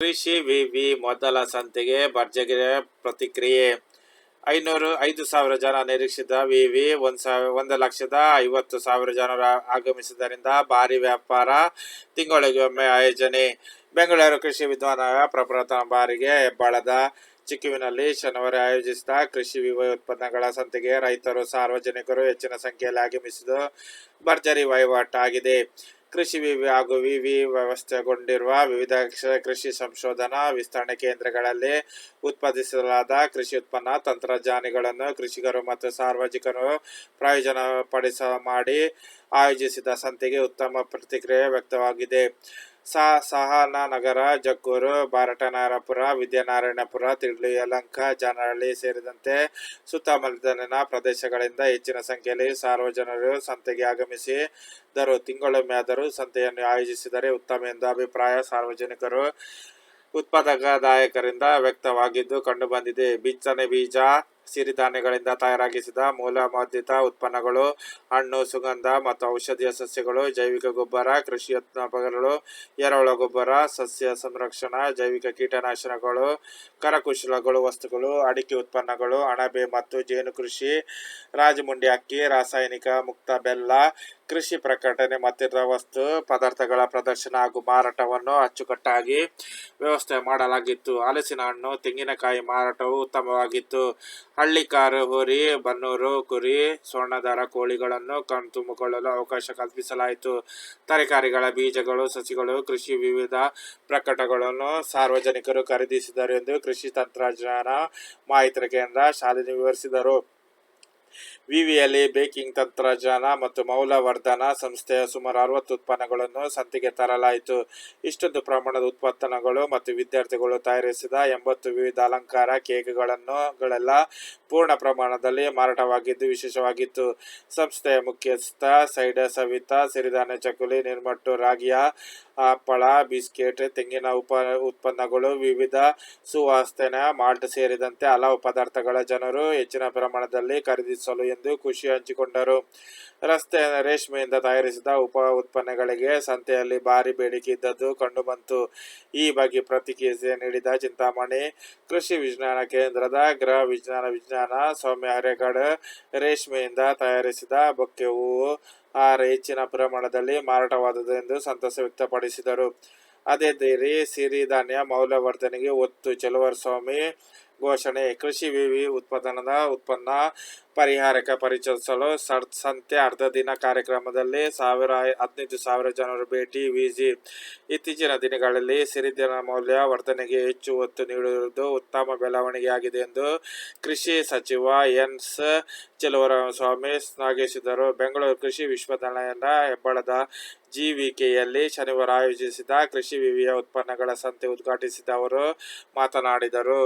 ಕೃಷಿ ವಿವಿ ಮೊದಲ ಸಂತೆಗೆ ಭರ್ಜರಿ ಪ್ರತಿಕ್ರಿಯೆ. ಐನೂರು ಐದು ಸಾವಿರ ಜನ ನಿರೀಕ್ಷಿತ ವಿವಿ, ಒಂದು ಸಾವಿರ ಒಂದು ಲಕ್ಷದ ಐವತ್ತು ಸಾವಿರ ಜನರು ಆಗಮಿಸಿದ್ದರಿಂದ ಭಾರಿ ವ್ಯಾಪಾರ, ತಿಂಗಳಿಗೆ ಒಮ್ಮೆ ಆಯೋಜನೆ. ಬೆಂಗಳೂರು ಕೃಷಿ ವಿದ್ವಾನ ಪ್ರಪ್ರಥಮ ಬಾರಿಗೆ ಹೆಬ್ಬಾಳದ ಚಿಕ್ಕುವಿನಲ್ಲಿ ಶನಿವಾರ ಆಯೋಜಿಸಿದ ಕೃಷಿ ವಿವಿ ಉತ್ಪನ್ನಗಳ ಸಂತೆಗೆ ರೈತರು ಸಾರ್ವಜನಿಕರು ಹೆಚ್ಚಿನ ಸಂಖ್ಯೆಯಲ್ಲಿ ಆಗಮಿಸಿದ್ದು ಭರ್ಜರಿ ವಹಿವಾಟಾಗಿದೆ ಕೃಷಿ ವಿವಿ ಹಾಗೂ ವಿವಿ ವ್ಯವಸ್ಥೆಗೊಂಡಿರುವ ವಿವಿಧ ಕೃಷಿ ಸಂಶೋಧನಾ ವಿಸ್ತರಣೆ ಕೇಂದ್ರಗಳಲ್ಲಿ ಉತ್ಪಾದಿಸಲಾದ ಕೃಷಿ ಉತ್ಪನ್ನ ತಂತ್ರಜ್ಞಾನಿಗಳನ್ನು, ಕೃಷಿಕರು ಮತ್ತು ಸಾರ್ವಜನಿಕರು ಪ್ರಯೋಜನ ಪಡಿಸ ಮಾಡಿ ಆಯೋಜಿಸಿದ ಸಂತೆಗೆ ಉತ್ತಮ ಪ್ರತಿಕ್ರಿಯೆ ವ್ಯಕ್ತವಾಗಿದೆ. ಸಾ ಸಹನನಗರ ಜಗ್ಗೂರು ಬಾರಟನಾರಪುರ ವಿದ್ಯಾನಾರಾಯಣಪುರ ತಿರ್ಲಿ ಯಲಂಕ, ಜಾನಹಳ್ಳಿ ಸೇರಿದಂತೆ ಸುತ್ತಮುತ್ತಲಿನ ಪ್ರದೇಶಗಳಿಂದ ಹೆಚ್ಚಿನ ಸಂಖ್ಯೆಯಲ್ಲಿ ಸಾರ್ವಜನಿಕರು ಸಂತೆಗೆ ಆಗಮಿಸಿ, ದರು ತಿಂಗಳೊಮ್ಮೆ ಆದರೂ ಸಂತೆಯನ್ನು ಆಯೋಜಿಸಿದರೆ ಉತ್ತಮ ಎಂದು ಅಭಿಪ್ರಾಯ ಸಾರ್ವಜನಿಕರು ಉತ್ಪಾದಕದಾಯಕರಿಂದ ವ್ಯಕ್ತವಾಗಿದ್ದು ಕಂಡುಬಂದಿದೆ. ಬಿತ್ತನೆ ಬೀಜ ಸಿರಿಧಾನ್ಯಗಳಿಂದ ತಯಾರಾಗಿಸಿದ ಮೂಲವರ್ಧಿತ ಉತ್ಪನ್ನಗಳು, ಹಣ್ಣು, ಸುಗಂಧ ಮತ್ತು ಔಷಧೀಯ ಸಸ್ಯಗಳು, ಜೈವಿಕ ಗೊಬ್ಬರ, ಕೃಷಿ ಉತ್ಪನ್ನಗಳು ಎರೆಹುಳ ಗೊಬ್ಬರ, ಸಸ್ಯ ಸಂರಕ್ಷಣಾ, ಜೈವಿಕ ಕೀಟನಾಶಕಗಳು ಕರಕುಶಲಗಳು, ವಸ್ತುಗಳು, ಅಡಿಕೆ ಉತ್ಪನ್ನಗಳು, ಅಣಬೆ ಮತ್ತು ಜೇನು ಕೃಷಿ, ರಾಜಮುಂಡಿ ಅಕ್ಕಿ, ರಾಸಾಯನಿಕ ಮುಕ್ತ ಬೆಲ್ಲ ಕೃಷಿ ಪ್ರಕಟಣೆ, ಮತ್ತಿತರ ವಸ್ತು, ಪದಾರ್ಥಗಳ ಪ್ರದರ್ಶನ ಹಾಗೂ ಮಾರಾಟವನ್ನು ಅಚ್ಚುಕಟ್ಟಾಗಿ ವ್ಯವಸ್ಥೆ ಮಾಡಲಾಗಿತ್ತು. ಹಲಸಿನ ಹಣ್ಣು, ತೆಂಗಿನಕಾಯಿ ಮಾರಾಟವು ಉತ್ತಮವಾಗಿತ್ತು. ಹಳ್ಳಿಕಾರು ಹುರಿ, ಬನ್ನೂರು, ಕುರಿ, ಸ್ವರ್ಣದಾರ ಕೋಳಿಗಳನ್ನು ಕಣ್ತುಂಬಿಕೊಳ್ಳಲು ಅವಕಾಶ ಕಲ್ಪಿಸಲಾಯಿತು. ತರಕಾರಿಗಳ ಬೀಜಗಳು, ಸಸಿಗಳು, ಕೃಷಿ ವಿವಿಧ ಪ್ರಕಟಗಳನ್ನು ಸಾರ್ವಜನಿಕರು ಖರೀದಿಸಿದರು ಎಂದು ಕೃಷಿ ತಂತ್ರಜ್ಞಾನ ಮಾಹಿತಿ ಕೇಂದ್ರ ಶಾಲೆ ವಿವರಿಸಿದರು. ವಿವಿಯಲ್ಲಿ ಬೇಕಿಂಗ್ ತಂತ್ರಜ್ಞಾನ ಮತ್ತು ಮೌಲ್ಯವರ್ಧನ ಸಂಸ್ಥೆಯ ಸುಮಾರು ಅರವತ್ತು ಉತ್ಪನ್ನಗಳನ್ನು ಸಂತೆಗೆ ತರಲಾಯಿತು. ಇಷ್ಟೊಂದು ಪ್ರಮಾಣದ ಉತ್ಪನ್ನಗಳು ಮತ್ತು ವಿದ್ಯಾರ್ಥಿಗಳು ತಯಾರಿಸಿದ ಎಂಬತ್ತು ವಿವಿಧ ಅಲಂಕಾರ ಕೇಕ್ಗಳನ್ನು ಗಳೆಲ್ಲ ಪೂರ್ಣ ಪ್ರಮಾಣದಲ್ಲಿ ಮಾರಾಟವಾಗಿದ್ದು ವಿಶೇಷವಾಗಿತ್ತು. ಸಂಸ್ಥೆಯ ಮುಖ್ಯಸ್ಥ ಸೈಡ ಸವಿತಾ ಸಿರಿಧಾನ್ಯ ಚಕುಲಿ ನಿರ್ಮಟ್ಟು, ರಾಗಿಯ ಹಪ್ಪಳ, ಬಿಸ್ಕೆಟ್, ತೆಂಗಿನ ಉಪ, ಉತ್ಪನ್ನಗಳು, ವಿವಿಧ ಸುವಾಸನೆ, ಮಾಲ್ಟ್ ಸೇರಿದಂತೆ ಹಲವು ಪದಾರ್ಥಗಳ ಜನರು ಹೆಚ್ಚಿನ ಪ್ರಮಾಣದಲ್ಲಿ ಖರೀದಿಸಲು ಎಂದು ಖುಷಿ ಹಂಚಿಕೊಂಡರು. ರಸ್ತೆ ರೇಷ್ಮೆಯಿಂದ ತಯಾರಿಸಿದ ಉಪ ಉತ್ಪನ್ನಗಳಿಗೆ ಸಂತೆಯಲ್ಲಿ ಭಾರಿ ಬೇಡಿಕೆ ಇದ್ದದ್ದು ಕಂಡುಬಂತು ಈ ಬಗ್ಗೆ ಪ್ರತಿಕ್ರಿಯೆ ನೀಡಿದ ಚಿಂತಾಮಣಿ ಕೃಷಿ ವಿಜ್ಞಾನ ಕೇಂದ್ರದ ಗೃಹ ವಿಜ್ಞಾನ ವಿಜ್ಞಾನ ಸೌಮ್ಯ ಹರೇಗಡ್, ರೇಷ್ಮೆಯಿಂದ ತಯಾರಿಸಿದ ಬೊಕ್ಕೆ ಹೂವು ಆಹಾರ ಹೆಚ್ಚಿನ ಪ್ರಮಾಣದಲ್ಲಿ ಮಾರಾಟವಾದುದು ಎಂದು ಸಂತಸ ವ್ಯಕ್ತಪಡಿಸಿದರು. ಅದೇ ರೀತಿ ಸಿರಿಧಾನ್ಯ ಮೌಲ್ಯವರ್ಧನೆಗೆ ಒತ್ತು. ಸ್ವಾಮಿ ಘೋಷಣೆ, ಕೃಷಿ ವಿವಿ ಉತ್ಪಾದನದ ಉತ್ಪನ್ನ ಪರಿಹಾರಕ ಪರಿಚಯಿಸಲು ಸಂತೆ ಅರ್ಧ ದಿನ ಕಾರ್ಯಕ್ರಮದಲ್ಲಿ ಸಾವಿರ ಹದಿನೈದು ಸಾವಿರ ಜನರು ಭೇಟಿ ವಿಜಿ. ಇತ್ತೀಚಿನ ದಿನಗಳಲ್ಲಿ ಸಿರಿಧನ ಮೌಲ್ಯ ವರ್ಧನೆಗೆ ಹೆಚ್ಚು ಒತ್ತು ನೀಡಿರುವುದು ಉತ್ತಮ ಬೆಳವಣಿಗೆಯಾಗಿದೆ ಎಂದು ಕೃಷಿ ಸಚಿವ ಎನ್ಸ್ ಸ್ವಾಮಿ ಶ್ಲಾಘಿಸಿದರು ಬೆಂಗಳೂರು ಕೃಷಿ ವಿಶ್ವವಿದ್ಯಾಲಯದ ಹೆಬ್ಬಳದ ಜಿವಿಕೆಯಲ್ಲಿ ಶನಿವಾರ ಆಯೋಜಿಸಿದ ಕೃಷಿ ವಿವಿಯ ಉತ್ಪನ್ನಗಳ ಸಂತೆ ಉದ್ಘಾಟಿಸಿದ ಅವರು ಮಾತನಾಡಿದರು.